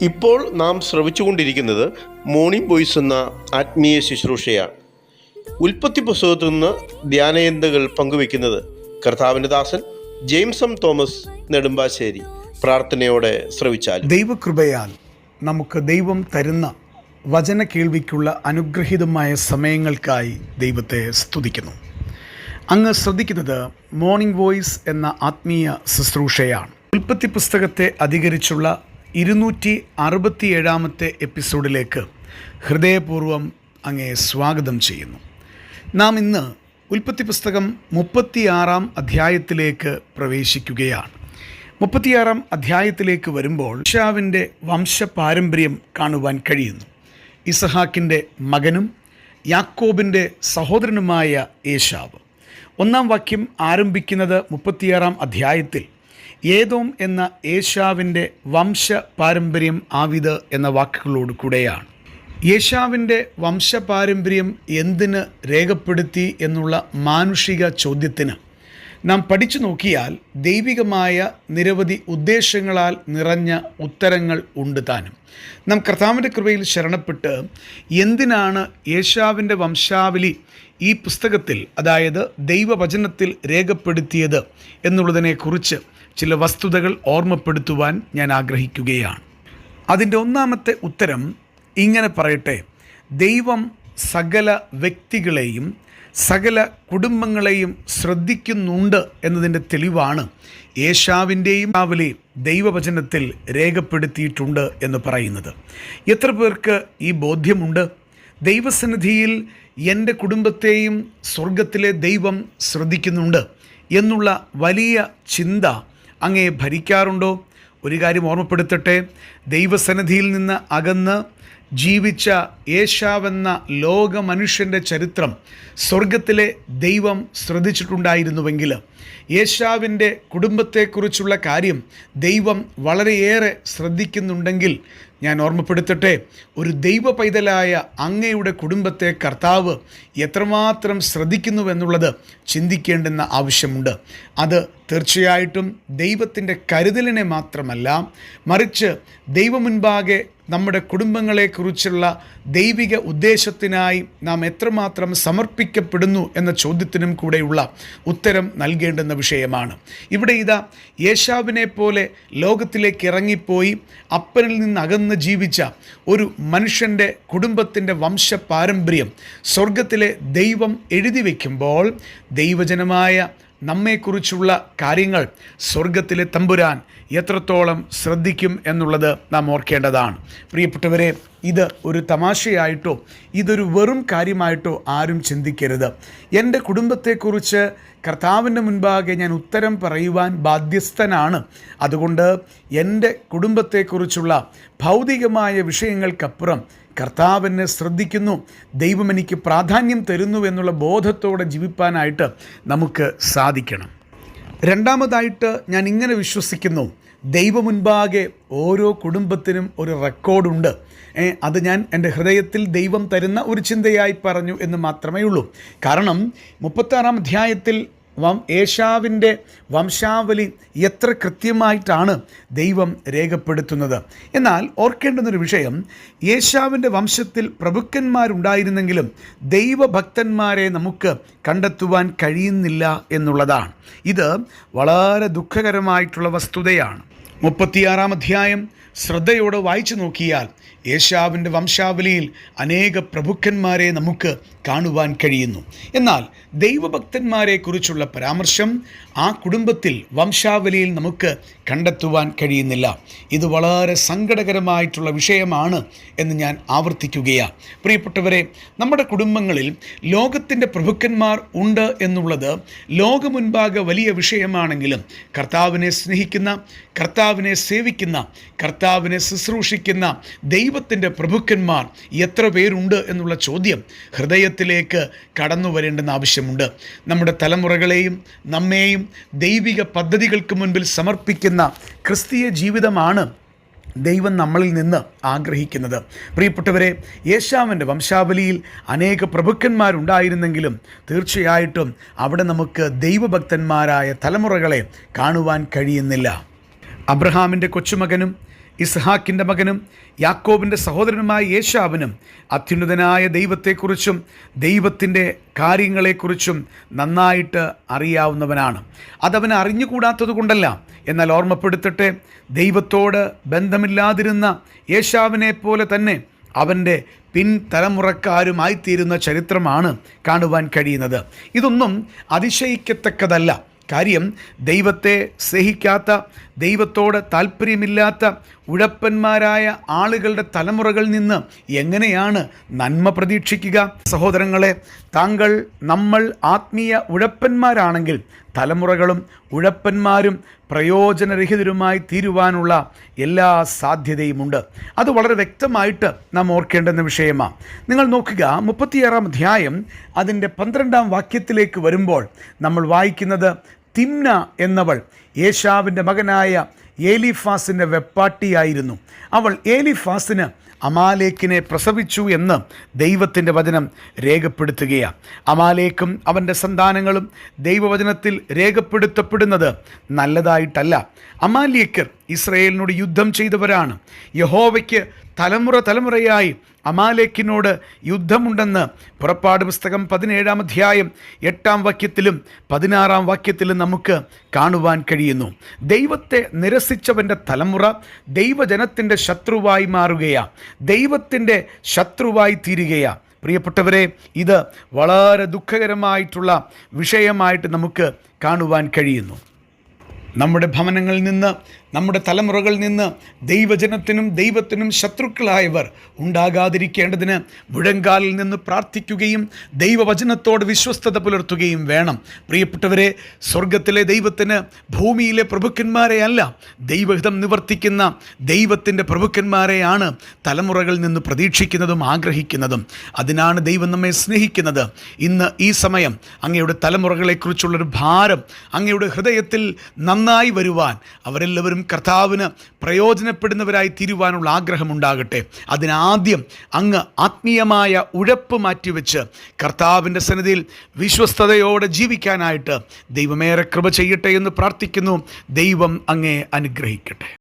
ഇപ്പോൾ നാം ശ്രവിച്ചുകൊണ്ടിരിക്കുന്നത് morning boys എന്ന ആത്മീയ ശുശ്രൂഷയാണ്. ഉൽപ്പത്തി പുസ്തകത്തിൽ നിന്ന് ധ്യാനയന്തകൾ പങ്കുവെക്കുന്നത് കർത്താവിന്റെ ദാസൻ ജെയിംസ് എം തോമസ് നെടുമ്പാശ്ശേരി. പ്രാർത്ഥനയോടെ ശ്രവിച്ചാൽ ദൈവകൃപയാൽ നമുക്ക് ദൈവം തരുന്ന വചന കേൾവിക്കുള്ള അനുഗ്രഹീതമായ സമയങ്ങൾക്കായി ദൈവത്തെ സ്തുതിക്കുന്നു. അങ്ങ് ശ്രദ്ധിക്കുന്നത് മോർണിംഗ് വോയിസ് എന്ന ആത്മീയ ശുശ്രൂഷയാണ്. ഉൽപ്പത്തി പുസ്തകത്തെ അധികരിച്ചുള്ള ഇരുന്നൂറ്റി അറുപത്തിയേഴാമത്തെ എപ്പിസോഡിലേക്ക് ഹൃദയപൂർവം അങ്ങേ സ്വാഗതം ചെയ്യുന്നു. നാം ഇന്ന് ഉൽപ്പത്തി പുസ്തകം മുപ്പത്തിയാറാം അധ്യായത്തിലേക്ക് പ്രവേശിക്കുകയാണ്. മുപ്പത്തിയാറാം അധ്യായത്തിലേക്ക് വരുമ്പോൾ ഷാവിന്റെ വംശപാരമ്പര്യം കാണുവാൻ കഴിയുന്നു. ഇസഹാക്കിന്റെ മകനും യാക്കോബിന്റെ സഹോദരനുമായ ഏശാവ്. ഒന്നാം വാക്യം ആരംഭിക്കുന്നത് മുപ്പത്തിയാറാം അധ്യായത്തിൽ ഏതോം എന്ന ഏഷ്യാവിന്റെ വംശ പാരമ്പര്യം ആവിത് എന്ന വാക്കുകളോട് കൂടെയാണ്. യേശാവിന്റെ വംശപാരമ്പര്യം എന്തിന് രേഖപ്പെടുത്തി എന്നുള്ള മാനുഷിക ചോദ്യത്തിന് നാം പഠിച്ചു നോക്കിയാൽ ദൈവികമായ നിരവധി ഉദ്ദേശങ്ങളാൽ നിറഞ്ഞ ഉത്തരങ്ങൾ ഉണ്ട് താനും. നാം കർത്താവിന്റെ കൃപയിൽ ശരണപ്പെട്ട് എന്തിനാണ് യേശാവിന്റെ വംശാവലി ഈ പുസ്തകത്തിൽ അതായത് ദൈവവചനത്തിൽ രേഖപ്പെടുത്തിയത് എന്നുള്ളതിനെക്കുറിച്ച് ചില വസ്തുതകൾ ഓർമ്മപ്പെടുത്തുവാൻ ഞാൻ ആഗ്രഹിക്കുകയാണ്. അതിന്റെ ഒന്നാമത്തെ ഉത്തരം ഇങ്ങനെ പറയട്ടെ ദൈവം സകല വ്യക്തികളെയും സകല കുടുംബങ്ങളെയും ശ്രദ്ധിക്കുന്നുണ്ട് എന്നതിന്റെ തെളിവാണ് യേശാവിന്റെയും രാവിലെ ദൈവവചനത്തിൽ രേഖപ്പെടുത്തിയിട്ടുണ്ട് എന്ന് പറയുന്നത്. എത്ര പേർക്ക് ഈ ബോധ്യമുണ്ട്? ദൈവസന്നിധിയിൽ എന്റെ കുടുംബത്തെയും സ്വർഗത്തിലെ ദൈവം ശ്രദ്ധിക്കുന്നുണ്ട് എന്നുള്ള വലിയ ചിന്ത അങ്ങേ ഭരിക്കാറുണ്ടോ? ഒരു കാര്യം ഓർമ്മപ്പെടുത്തട്ടെ. ദൈവസന്നിധിയിൽ നിന്ന് അകന്ന് ജീവിച്ച യേശാവെന്ന ലോക മനുഷ്യന്റെ ചരിത്രം സ്വർഗത്തിലെ ദൈവം ശ്രദ്ധിച്ചിട്ടുണ്ടായിരുന്നുവെങ്കിൽ യേശാവിന്റെ കുടുംബത്തെക്കുറിച്ചുള്ള കാര്യം ദൈവം വളരെയേറെ ശ്രദ്ധിക്കുന്നുണ്ടെങ്കിൽ ഞാൻ ഓർമ്മപ്പെടുത്തട്ടെ ഒരു ദൈവ പൈതലായ അങ്ങയുടെ കുടുംബത്തെ കർത്താവ് എത്രമാത്രം ശ്രദ്ധിക്കുന്നുവെന്നുള്ളത് ചിന്തിക്കേണ്ടുന്ന ആവശ്യമുണ്ട്. അത് തീർച്ചയായിട്ടും ദൈവത്തിന്റെ കരുതലിനെ മാത്രമല്ല മറിച്ച് ദൈവമുൻപാകെ നമ്മുടെ കുടുംബങ്ങളെക്കുറിച്ചുള്ള ദൈവിക ഉദ്ദേശത്തിനായി നാം എത്രമാത്രം സമർപ്പിക്കപ്പെടുന്നു എന്ന ചോദ്യത്തിനും കൂടെയുള്ള ഉത്തരം നൽകേണ്ടുന്ന വിഷയമാണ്. ഇവിടെ ഇതാ യേശാവിനെ പോലെ ലോകത്തിലേക്ക് ഇറങ്ങിപ്പോയി അപ്പനിൽ നിന്ന് അകന്ന് ജീവിച്ച ഒരു മനുഷ്യന്റെ കുടുംബത്തിന്റെ വംശ പാരമ്പര്യം സ്വർഗത്തിലെ ദൈവം എഴുതി വയ്ക്കുമ്പോൾ ദൈവജനമായ നമ്മെക്കുറിച്ചുള്ള കാര്യങ്ങൾ സ്വർഗത്തിലെ തമ്പുരാൻ എത്രത്തോളം ശ്രദ്ധിക്കും എന്നുള്ളത് നാം ഓർക്കേണ്ടതാണ്. പ്രിയപ്പെട്ടവരെ ഇത് ഒരു തമാശയായിട്ടോ ഇതൊരു വെറും കാര്യമായിട്ടോ ആരും ചിന്തിക്കരുത്. എന്റെ കുടുംബത്തെക്കുറിച്ച് കർത്താവിന്റെ മുൻപാകെ ഞാൻ ഉത്തരം പറയുവാൻ ബാധ്യസ്ഥനാണ്. അതുകൊണ്ട് എന്റെ കുടുംബത്തെക്കുറിച്ചുള്ള ഭൗതികമായ വിഷയങ്ങൾക്കപ്പുറം കർത്താവിനെ ശ്രദ്ധിക്കുന്നു. ദൈവം എനിക്ക് പ്രാധാന്യം തരുന്നു എന്നുള്ള ബോധത്തോടെ ജീവിപ്പാനായിട്ട് നമുക്ക് സാധിക്കണം. രണ്ടാമതായിട്ട് ഞാൻ ഇങ്ങനെ വിശ്വസിക്കുന്നു. ദൈവമുൻപാകെ ഓരോ കുടുംബത്തിനും ഒരു റെക്കോർഡുണ്ട്. അത് ഞാൻ എന്റെ ഹൃദയത്തിൽ ദൈവം തരുന്ന ഒരു ചിന്തയായി പറഞ്ഞു എന്ന് മാത്രമേ ഉള്ളൂ. കാരണം മുപ്പത്താറാം അധ്യായത്തിൽ വം ഏഷാവിന്റെ വംശാവലി എത്ര കൃത്യമായിട്ടാണ് ദൈവം രേഖപ്പെടുത്തുന്നത്? എന്നാൽ ഓർക്കേണ്ടുന്നൊരു വിഷയം യേശാവിന്റെ വംശത്തിൽ പ്രഭുക്കന്മാരുണ്ടായിരുന്നെങ്കിലും ദൈവഭക്തന്മാരെ നമുക്ക് കണ്ടെത്തുവാൻ കഴിയുന്നില്ല എന്നുള്ളതാണ്. ഇത് വളരെ ദുഃഖകരമായിട്ടുള്ള വസ്തുതയാണ്. മുപ്പത്തിയാറാം അധ്യായം. ശ്രദ്ധയോടെ വായിച്ചു നോക്കിയാൽ യേശാവിന്റെ വംശാവലിയിൽ അനേക പ്രഭുക്കന്മാരെ നമുക്ക് കാണുവാൻ കഴിയുന്നു. എന്നാൽ ദൈവഭക്തന്മാരെക്കുറിച്ചുള്ള പരാമർശം ആ കുടുംബത്തിൽ വംശാവലിയിൽ നമുക്ക് കണ്ടെത്തുവാൻ കഴിയുന്നില്ല. ഇത് വളരെ സങ്കടകരമായിട്ടുള്ള വിഷയമാണ് എന്ന് ഞാൻ ആവർത്തിക്കുകയാണ് പ്രിയപ്പെട്ടവരെ നമ്മുടെ കുടുംബങ്ങളിൽ ലോകത്തിന്റെ പ്രഭുക്കന്മാർ ഉണ്ട് എന്നുള്ളത് ലോകമുൻപാകെ വലിയ വിഷയമാണെങ്കിലും കർത്താവിനെ സ്നേഹിക്കുന്ന കർത്താവിനെ സേവിക്കുന്ന കർത്താവിനെ ശുശ്രൂഷിക്കുന്ന ദൈവത്തിന്റെ പ്രഭുക്കന്മാർ എത്ര പേരുണ്ട് എന്നുള്ള ചോദ്യം ഹൃദയത്തിലേക്ക് കടന്നു വരേണ്ടെന്ന് ആവശ്യമുണ്ട്. നമ്മുടെ തലമുറകളെയും നമ്മെയും ദൈവിക പദ്ധതികൾക്ക് മുൻപിൽ സമർപ്പിക്കുന്ന ക്രിസ്തീയ ജീവിതമാണ് ദൈവം നമ്മളിൽ നിന്ന് ആഗ്രഹിക്കുന്നത്. പ്രിയപ്പെട്ടവരെ യേശാവിന്റെ വംശാവലിയിൽ അനേക പ്രഭുക്കന്മാരുണ്ടായിരുന്നെങ്കിലും തീർച്ചയായിട്ടും അവിടെ നമുക്ക് ദൈവഭക്തന്മാരായ തലമുറകളെ കാണുവാൻ കഴിയുന്നില്ല. അബ്രഹാമിന്റെ കൊച്ചുമകനും ഇസ്ഹാക്കിന്റെ മകനും യാക്കോബിന്റെ സഹോദരനുമായ യേശാവിനും അത്യുന്നതനായ ദൈവത്തെക്കുറിച്ചും ദൈവത്തിന്റെ കാര്യങ്ങളെക്കുറിച്ചും നന്നായിട്ട് അറിയാവുന്നവനാണ്. അതവന് അറിഞ്ഞുകൂടാത്തത് കൊണ്ടല്ല. എന്നാൽ ഓർമ്മപ്പെടുത്തട്ടെ ദൈവത്തോട് ബന്ധമില്ലാതിരുന്ന യേശാവിനെ പോലെ തന്നെ അവന്റെ പിൻതലമുറക്കാരുമായിത്തീരുന്ന ചരിത്രമാണ് കാണുവാൻ കഴിയുന്നത്. ഇതൊന്നും അതിശയിക്കത്തക്കതല്ല. കാര്യം ദൈവത്തെ സ്നേഹിക്കാത്ത ദൈവത്തോട് താല്പര്യമില്ലാത്ത ഉഴപ്പന്മാരായ ആളുകളുടെ തലമുറകളിൽ നിന്ന് എങ്ങനെയാണ് നന്മ പ്രതീക്ഷിക്കുക? സഹോദരങ്ങളെ താങ്കൾ നമ്മൾ ആത്മീയ ഉഴപ്പന്മാരാണെങ്കിൽ തലമുറകളും ഉഴപ്പന്മാരും പ്രയോജനരഹിതരുമായി തീരുവാനുള്ള എല്ലാ സാധ്യതയുമുണ്ട്. അത് വളരെ വ്യക്തമായിട്ട് നാം ഓർക്കേണ്ടുന്ന വിഷയമാണ് നിങ്ങൾ നോക്കുക മുപ്പത്തിയാറാം അധ്യായം അതിന്റെ പന്ത്രണ്ടാം വാക്യത്തിലേക്ക് വരുമ്പോൾ നമ്മൾ വായിക്കുന്നത് തിമ്ന എന്നവൾ യേശാവിന്റെ മകനായ ഏലിഫാസിന്റെ വെപ്പാട്ടിയായിരുന്നു. അവൾ ഏലിഫാസിന് അമാലേക്കിനെ പ്രസവിച്ചു എന്ന് ദൈവത്തിന്റെ വചനം രേഖപ്പെടുത്തുകയാണ് അമാലേക്കും അവന്റെ സന്താനങ്ങളും ദൈവവചനത്തിൽ രേഖപ്പെടുത്തപ്പെടുന്നത് നല്ലതായിട്ടല്ല. അമാലിയക്കർ ഇസ്രയേലിനോട് യുദ്ധം ചെയ്തവരാണ്. യഹോവയ്ക്ക് തലമുറ തലമുറയായി അമാലേക്കിനോട് യുദ്ധമുണ്ടെന്ന് പുറപ്പാട് പുസ്തകം പതിനേഴാം അധ്യായം എട്ടാം വാക്യത്തിലും പതിനാറാം വാക്യത്തിലും നമുക്ക് കാണുവാൻ കഴിയുന്നു. ദൈവത്തെ നിരസിച്ചവന്റെ തലമുറ ദൈവജനത്തിന്റെ ശത്രുവായി മാറുകയാ. ദൈവത്തിന്റെ ശത്രുവായി തീരുകയാണ് പ്രിയപ്പെട്ടവരെ ഇത് വളരെ ദുഃഖകരമായിട്ടുള്ള വിഷയമായിട്ട് നമുക്ക് കാണുവാൻ കഴിയുന്നു. നമ്മുടെ ഭവനങ്ങളിൽ നിന്ന് നമ്മുടെ തലമുറകളിൽ നിന്ന് ദൈവജനത്തിനും ദൈവത്തിനും ശത്രുക്കളായവർ ഉണ്ടാകാതിരിക്കേണ്ടതിന് മുഴങ്കാലിൽ നിന്ന് പ്രാർത്ഥിക്കുകയും ദൈവവചനത്തോട് വിശ്വസ്തത പുലർത്തുകയും വേണം. പ്രിയപ്പെട്ടവരെ സ്വർഗത്തിലെ ദൈവത്തിന് ഭൂമിയിലെ പ്രഭുക്കന്മാരെ അല്ല ദൈവഹിതം നിവർത്തിക്കുന്ന ദൈവത്തിന്റെ പ്രഭുക്കന്മാരെയാണ് തലമുറകളിൽ നിന്ന് പ്രതീക്ഷിക്കുന്നതും ആഗ്രഹിക്കുന്നതും. അതിനാണ് ദൈവം നമ്മെ സ്നേഹിക്കുന്നത്. ഇന്ന് ഈ സമയം അങ്ങയുടെ തലമുറകളെക്കുറിച്ചുള്ളൊരു ഭാരം അങ്ങയുടെ ഹൃദയത്തിൽ നന്നായി വരുവാൻ അവരെല്ലാവരും കർത്താവിന് പ്രയോജനപ്പെടുന്നവരായി തീരുവാനുള്ള ആഗ്രഹമുണ്ടാകട്ടെ. അതിനാദ്യം അങ്ങ് ആത്മീയമായ ഉഴപ്പ് മാറ്റിവെച്ച് കർത്താവിന്റെ സന്നിധിയിൽ വിശ്വസ്തയോടെ ജീവിക്കാനായിട്ട് ദൈവമേറെ കൃപ ചെയ്യട്ടെ എന്ന് പ്രാർത്ഥിക്കുന്നു. ദൈവം അങ്ങേ അനുഗ്രഹിക്കട്ടെ.